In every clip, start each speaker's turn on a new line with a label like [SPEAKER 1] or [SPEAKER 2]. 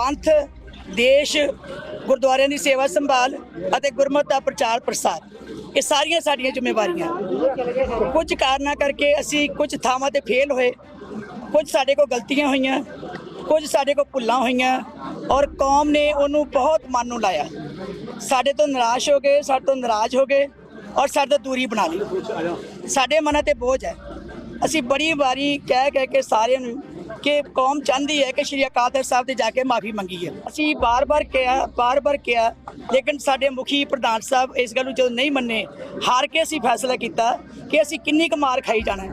[SPEAKER 1] ਪੰਥ, ਦੇਸ਼, ਗੁਰਦੁਆਰਿਆਂ ਦੀ ਸੇਵਾ ਸੰਭਾਲ ਅਤੇ ਗੁਰਮਤਿ ਦਾ ਪ੍ਰਚਾਰ ਪ੍ਰਸਾਰ। ਇਹ ਸਾਰੀਆਂ ਸਾਡੀਆਂ ਜ਼ਿੰਮੇਵਾਰੀਆਂ। ਕੁਝ ਕਾਰਨਾਂ ਕਰਕੇ ਅਸੀਂ ਕੁਝ ਥਾਵਾਂ ਤੇ ਫੇਲ ਹੋਏ। ਕੁਝ ਸਾਡੇ ਕੋਲ ਗਲਤੀਆਂ ਹੋਈਆਂ, ਕੁਝ ਸਾਡੇ ਕੋਲ ਭੁੱਲਾਂ ਹੋਈਆਂ ਔਰ ਕੌਮ ਨੇ ਉਹਨੂੰ ਬਹੁਤ ਮਨ ਨੂੰ ਲਾਇਆ। ਸਾਡੇ ਤੋਂ ਨਿਰਾਸ਼ ਹੋ ਗਏ, ਸਾਡੇ ਤੋਂ ਨਾਰਾਜ਼ ਹੋ ਗਏ ਔਰ ਸਾਡੇ ਤੋਂ ਦੂਰੀ ਬਣਾ ਲਈ। ਸਾਡੇ ਮਨਾਂ ਤੇ ਬੋਝ ਹੈ। ਅਸੀਂ ਬੜੀ ਵਾਰੀ ਕਹਿ ਕਹਿ ਕੇ ਸਾਰਿਆਂ ਨੂੰ ਕਿ ਕੌਮ ਚਾਹੁੰਦੀ ਹੈ ਕਿ ਸ਼੍ਰੀ ਅਕਾਲ ਤਖਤ ਸਾਹਿਬ ਤੇ ਜਾ ਕੇ ਮਾਫੀ ਮੰਗੀ ਹੈ ਅਸੀਂ ਬਾਰ-ਬਾਰ ਕਿਹਾ ਬਾਰ-ਬਾਰ ਕਿਹਾ, ਲੇਕਿਨ ਸਾਡੇ ਮੁਖੀ ਪ੍ਰਧਾਨ ਸਾਹਿਬ ਇਸ ਗੱਲ ਨੂੰ ਜਦੋਂ ਨਹੀਂ ਮੰਨੇ, ਹਾਰ ਕੇ ਅਸੀਂ ਫੈਸਲਾ ਕੀਤਾ ਕਿ ਅਸੀਂ ਕਿੰਨੀ ਕੁ ਮਾਰ ਖਾਈ ਜਾਣਾ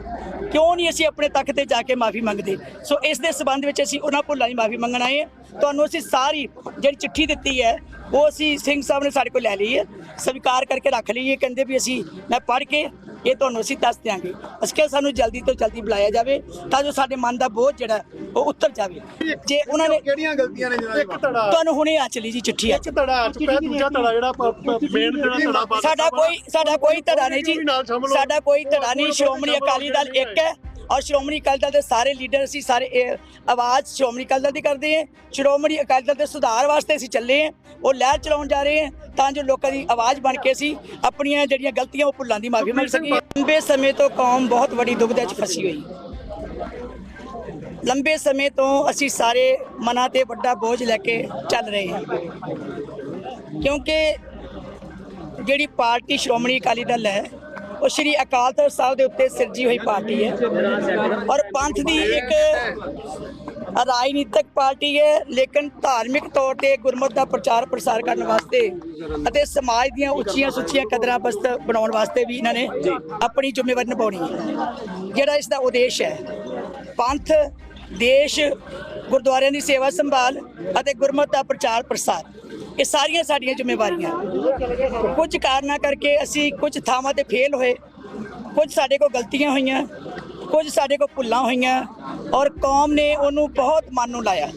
[SPEAKER 1] ਕਿਉਂ ਨਹੀਂ ਅਸੀਂ ਆਪਣੇ ਤੱਕ ਤੇ ਜਾ ਕੇ ਮਾਫੀ ਮੰਗਦੇ? ਸੋ ਇਸ ਦੇ ਸਬੰਧ ਵਿੱਚ ਅਸੀਂ ਉਹਨਾਂ ਭੁੱਲਾਂ ਦੀ ਮਾਫੀ ਮੰਗਣ ਆਏ ਤੁਹਾਨੂੰ ਅਸੀਂ ਸਾਰੀ ਜਿਹੜੀ ਚਿੱਠੀ ਦਿੱਤੀ ਹੈ, ਉਹ ਅਸੀਂ ਸਿੰਘ ਸਾਹਿਬ ਨੇ ਸਾਡੇ ਕੋਲ ਲੈ ਲਈ ਹੈ। ਸਵੀਕਾਰ ਕਰਕੇ ਰੱਖ ਲਈ ਹੈ ਕਹਿੰਦੇ ਵੀ ਅਸੀਂ, ਮੈਂ ਪੜ੍ਹ ਕੇ ਇਹ ਤੁਹਾਨੂੰ ਅਸੀਂ ਦੱਸ ਦਿਆਂਗੇ। ਅਸੀਂ ਸਾਨੂੰ ਜਲਦੀ ਤੋਂ ਜਲਦੀ ਬੁਲਾਇਆ ਜਾਵੇ ਤਾਂ ਜੋ ਸਾਡੇ ਮਨ ਦਾ ਬੋਝ ਜਿਹੜਾ ਉਹ ਉੱਤਰ ਜਾਵੇ। ਜੇ ਉਹਨਾਂ ਨੇ
[SPEAKER 2] ਕਿਹੜੀਆਂ ਗਲਤੀਆਂ ਨੇ ਜਨਾਬ
[SPEAKER 1] ਤੁਹਾਨੂੰ ਹੁਣੇ ਆ ਚਲੀ ਜੀ ਚਿੱਠੀ ਆ।
[SPEAKER 3] ਇੱਕ ਧੜਾ ਚ ਪਿਆ ਦੂਜਾ ਧੜਾ ਜਿਹੜਾ ਮੇਨ ਜਿਹੜਾ ਧੜਾ
[SPEAKER 1] ਸਾਡਾ ਕੋਈ ਸਾਡਾ ਕੋਈ ਧੜਾ ਨਹੀਂ ਜੀ। ਸਾਡਾ ਕੋਈ ਧੜਾ ਨਹੀਂ। ਸ਼੍ਰੋਮਣੀ ਅਕਾਲੀ ਦਲ ਇੱਕ ਹੈ। ਔਰ ਸ਼੍ਰੋਮਣੀ ਅਕਾਲੀ ਦਲ ਦੇ ਸਾਰੇ ਲੀਡਰ ਅਸੀਂ ਸਾਰੇ, ਇਹ ਆਵਾਜ਼ ਸ਼੍ਰੋਮਣੀ ਅਕਾਲੀ ਦਲ ਦੀ ਕਰਦੇ ਹਾਂ। ਸ਼੍ਰੋਮਣੀ ਅਕਾਲੀ ਦਲ ਦੇ ਸੁਧਾਰ ਵਾਸਤੇ ਅਸੀਂ ਚੱਲੇ ਹਾਂ। ਉਹ ਲਹਿਰ ਚਲਾਉਣ ਜਾ ਰਹੇ ਹਾਂ ਤਾਂ ਜੋ ਲੋਕਾਂ ਦੀ ਆਵਾਜ਼ ਬਣ ਕੇ ਅਸੀਂ ਆਪਣੀਆਂ ਜਿਹੜੀਆਂ ਗਲਤੀਆਂ ਉਹ ਭੁੱਲਾਂ ਦੀ ਮਾਫੀ ਮੰਗ ਸਕੀਏ। ਲੰਬੇ ਸਮੇਂ ਤੋਂ ਕੌਮ ਬਹੁਤ ਵੱਡੀ ਦੁੱਖ ਦੇ ਵਿੱਚ ਫਸੀ ਹੋਈ। ਲੰਬੇ ਸਮੇਂ ਤੋਂ ਅਸੀਂ ਸਾਰੇ ਮਨਾਂ ਤੇ ਵੱਡਾ ਬੋਝ ਲੈ ਕੇ ਚੱਲ ਰਹੇ ਹਾਂ। ਕਿਉਂਕਿ ਜਿਹੜੀ ਪਾਰਟੀ ਸ਼੍ਰੋਮਣੀ ਅਕਾਲੀ ਦਲ ਹੈ ਉਹ ਸ਼੍ਰੀ ਅਕਾਲ ਤਖਤ ਸਾਹਿਬ ਦੇ ਉੱਤੇ ਸਿਰਜੀ ਹੋਈ ਪਾਰਟੀ ਹੈ। ਔਰ ਪੰਥ ਦੀ ਇੱਕ ਰਾਜਨੀਤਿਕ ਪਾਰਟੀ ਹੈ, ਲੇਕਿਨ ਧਾਰਮਿਕ ਤੌਰ ਤੇ ਗੁਰਮਤ ਦਾ ਪ੍ਰਚਾਰ ਪ੍ਰਸਾਰ ਕਰਨ ਵਾਸਤੇ ਅਤੇ ਸਮਾਜ ਦੀਆਂ ਉੱਚੀਆਂ ਸੁੱਚੀਆਂ ਕਦਰਾਂ ਬਸਤ ਬਣਾਉਣ ਵਾਸਤੇ ਵੀ ਇਹਨਾਂ ਨੇ ਆਪਣੀ ਜ਼ਿੰਮੇਵਾਰੀ ਨਿਭਾਉਣੀ ਹੈ। ਜਿਹੜਾ ਇਸ ਦਾ ਉਦੇਸ਼ ਹੈ, ਪੰਥ ਦੇਸ਼ ਗੁਰਦੁਆਰਿਆਂ ਦੀ ਸੇਵਾ ਸੰਭਾਲ ਅਤੇ ਗੁਰਮਤ ਦਾ ਪ੍ਰਚਾਰ ਪ੍ਰਸਾਰ। ਇਹ ਸਾਰੀਆਂ ਸਾਡੀਆਂ ਜ਼ਿੰਮੇਵਾਰੀਆਂ। ਕੁਝ ਕਾਰਨਾਂ ਕਰਕੇ ਅਸੀਂ ਕੁਝ ਥਾਵਾਂ ਤੇ ਫੇਲ ਹੋਏ। ਕੁਝ ਸਾਡੇ ਕੋਲ ਗਲਤੀਆਂ ਹੋਈਆਂ, ਕੁਝ ਸਾਡੇ ਕੋਲ ਭੁੱਲਾਂ ਹੋਈਆਂ ਔਰ ਕੌਮ ਨੇ ਉਹਨੂੰ ਬਹੁਤ ਮਨ ਨੂੰ ਲਾਇਆ।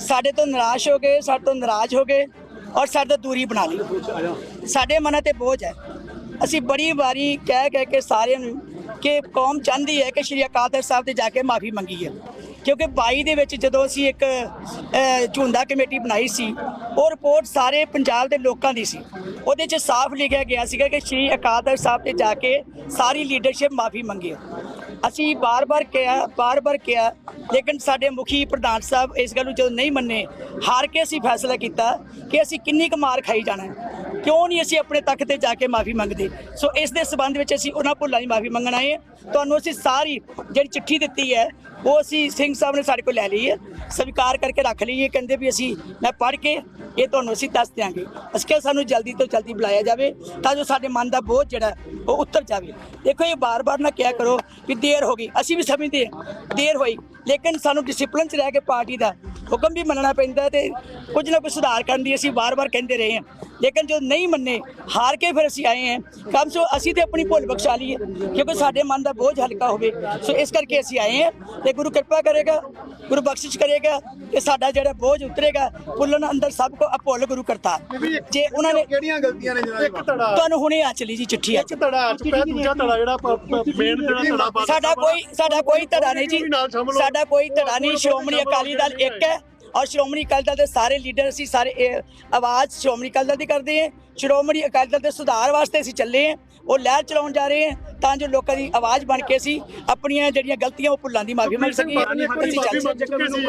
[SPEAKER 1] ਸਾਡੇ ਤੋਂ ਨਿਰਾਸ਼ ਹੋ ਗਏ, ਸਾਡੇ ਤੋਂ ਨਾਰਾਜ਼ ਹੋ ਗਏ ਔਰ ਸਾਡੇ ਤੋਂ ਦੂਰੀ ਬਣਾ ਲਈ। ਸਾਡੇ ਮਨਾਂ ਤੇ ਬੋਝ ਹੈ। ਅਸੀਂ ਬੜੀ ਵਾਰੀ ਕਹਿ ਕਹਿ ਕੇ ਸਾਰਿਆਂ ਨੂੰ ਕਿ ਕੌਮ ਚਾਹੁੰਦੀ ਹੈ ਕਿ ਸ਼੍ਰੀ ਅਕਾਲ ਤਖਤ ਸਾਹਿਬ ਤੇ ਜਾ ਕੇ ਮਾਫੀ ਮੰਗੀ ਹੈ। ਕਿਉਂਕਿ 22 ਦੇ ਵਿੱਚ ਜਦੋਂ ਅਸੀਂ ਇੱਕ ਅਹ, ਝੁੰਦਾ ਕਮੇਟੀ ਬਣਾਈ ਸੀ ਉਹ ਰਿਪੋਰਟ ਸਾਰੇ ਪੰਜਾਬ ਦੇ ਲੋਕਾਂ ਦੀ ਸੀ। ਉਹਦੇ 'ਚ ਸਾਫ਼ ਲਿਖਿਆ ਗਿਆ ਸੀਗਾ ਕਿ ਸ਼੍ਰੀ ਅਕਾਲ ਤਖਤ ਸਾਹਿਬ ਤੇ ਜਾ ਕੇ ਸਾਰੀ ਲੀਡਰਸ਼ਿਪ ਮਾਫੀ ਮੰਗੀ। ਅਸੀਂ ਬਾਰ-ਬਾਰ ਕਿਹਾ ਬਾਰ-ਬਾਰ ਕਿਹਾ ਲੇਕਿਨ ਸਾਡੇ ਮੁਖੀ ਪ੍ਰਧਾਨ ਸਾਹਿਬ ਇਸ ਗੱਲ ਨੂੰ ਜਦੋਂ ਨਹੀਂ ਮੰਨੇ ਹਾਰ ਕੇ ਅਸੀਂ ਫੈਸਲਾ ਕੀਤਾ ਕਿ ਅਸੀਂ ਕਿੰਨੀ ਕੁ ਮਾਰ ਖਾਈ ਜਾਣਾ ਕਿਉਂ ਨਹੀਂ ਅਸੀਂ ਆਪਣੇ ਤੱਕ ਤੇ ਜਾ ਕੇ ਮਾਫੀ ਮੰਗਦੇ? ਸੋ ਇਸ ਦੇ ਸਬੰਧ ਵਿੱਚ ਅਸੀਂ ਉਹਨਾਂ ਭੁੱਲਾਂ ਦੀ ਮਾਫੀ ਮੰਗਣ ਆਏ ਹਾਂ। ਤੁਹਾਨੂੰ ਅਸੀਂ ਸਾਰੀ ਜਿਹੜੀ ਚਿੱਠੀ ਦਿੱਤੀ ਹੈ, ਉਹ ਅਸੀਂ ਸਿੰਘ ਸਾਹਿਬ ਨੇ ਸਾਡੇ ਕੋਲ ਲੈ ਲਈ ਹੈ। ਸਵੀਕਾਰ ਕਰਕੇ ਰੱਖ ਲਈ ਹੈ। ਕਹਿੰਦੇ ਵੀ ਅਸੀਂ, ਮੈਂ ਪੜ੍ਹ ਕੇ ਇਹ ਤੁਹਾਨੂੰ ਅਸੀਂ ਦੱਸ ਦਿਆਂਗੇ। ਅਸੀਂ ਕਿਹਾ ਸਾਨੂੰ ਜਲਦੀ ਤੋਂ ਜਲਦੀ ਬੁਲਾਇਆ ਜਾਵੇ ਤਾਂ ਜੋ ਸਾਡੇ ਮਨ ਦਾ ਬੋਝ ਜਿਹੜਾ, ਉਹ ਉਤਰ ਜਾਵੇ। ਦੇਖੋ, ਇਹ ਬਾਰ-ਬਾਰ ਨਾ ਕਿਹਾ ਕਰੋ ਵੀ ਦੇਰ ਹੋ ਗਈ। ਅਸੀਂ ਵੀ ਸਮਝਦੇ ਹਾਂ, ਦੇਰ ਹੋਈ। ਲੇਕਿਨ ਸਾਨੂੰ ਡਿਸਪਲਿਨ 'ਚ ਰਹਿ ਕੇ ਪਾਰਟੀ ਦਾ ਹੁਕਮ ਵੀ ਮੰਨਣਾ ਪੈਂਦਾ ਤੇ ਕੁਝ ਨਾ ਕੁਝ ਸੁਧਾਰ ਕਰਨ ਦੀ ਅਸੀਂ ਬਾਰ-ਬਾਰ ਕਹਿੰਦੇ ਰਹੇ ਹਾਂ। ਲੇਕਿਨ ਜੋ ਨਹੀਂ ਮੰਨੇ ਹਾਰ ਕੇ ਫਿਰ ਅਸੀਂ ਆਏ ਹਾਂ। ਕਮ ਸੋ ਅਸੀਂ ਤੇ ਆਪਣੀ ਭੁੱਲ ਬਖਸ਼ਾ ਲਈਏ ਕਿਉਂਕਿ ਸਾਡੇ ਮਨ ਦਾ ਬੋਝ ਹਲਕਾ ਹੋਵੇ। ਸੋ ਇਸ ਕਰਕੇ ਅਸੀਂ ਆਏ ਹਾਂ ਤੇ ਗੁਰੂ ਕਿਰਪਾ ਕਰੇਗਾ ਗੁਰੂ ਬਖਸ਼ਿਸ਼ ਕਰੇਗਾ ਕਿ ਸਾਡਾ ਜਿਹੜਾ ਬੋਝ ਉਤਰੇਗਾ ਭੁੱਲਣ ਅੰਦਰ ਸਭ ਕੋ ਅਭੁੱਲ ਗੁਰੂ ਕਰਤਾ। ਜੇ ਉਹਨਾਂ ਨੇ
[SPEAKER 2] ਕਿਹੜੀਆਂ ਗਲਤੀਆਂ ਨੇ
[SPEAKER 3] ਇੱਕ
[SPEAKER 2] ਜਨਾਬ
[SPEAKER 1] ਤੁਹਾਨੂੰ ਹੁਣੇ ਆ ਚਲੀ ਜੀ ਚਿੱਠੀ
[SPEAKER 3] ਇੱਕ ਧੜਾ ਚ ਪਿਆ ਦੂਜਾ ਧੜਾ ਜਿਹੜਾ ਮੇਨ ਜਿਹੜਾ ਧੜਾ
[SPEAKER 1] ਸਾਡਾ ਕੋਈ ਸਾਡਾ ਕੋਈ ਧੜਾ ਨਹੀਂ ਜੀ। ਸਾਡਾ ਕੋਈ ਧੜਾ ਨਹੀਂ। ਸ਼੍ਰੋਮਣੀ ਅਕਾਲੀ ਦਲ ਇੱਕ ਹੈ। ਔਰ ਸ਼੍ਰੋਮਣੀ ਅਕਾਲੀ ਦਲ ਦੇ ਸਾਰੇ ਲੀਡਰ ਅਸੀਂ ਸਾਰੇ ਆਵਾਜ਼ ਸ਼੍ਰੋਮਣੀ ਅਕਾਲੀ ਦਲ ਦੀ ਕਰਦੇ ਹਾਂ। ਸ਼੍ਰੋਮਣੀ ਅਕਾਲੀ ਦਲ ਦੇ ਸੁਧਾਰ ਵਾਸਤੇ ਅਸੀਂ ਚੱਲੇ ਹਾਂ। ਉਹ ਲਹਿਰ ਚਲਾਉਣ ਜਾ ਰਹੇ ਹਾਂ ਤਾਂ ਜੋ ਲੋਕਾਂ ਦੀ ਆਵਾਜ਼ ਬਣ ਕੇ ਅਸੀਂ ਆਪਣੀਆਂ ਜਿਹੜੀਆਂ ਗਲਤੀਆਂ ਉਹ ਭੁੱਲਾਂ ਦੀ ਮਾਫੀ ਮੰਗ ਸਕੀਏ। ਅਸੀਂ ਚੱਲ
[SPEAKER 3] ਮਾਫੀ ਮੰਗ ਚੁੱਕੇ ਸੀ।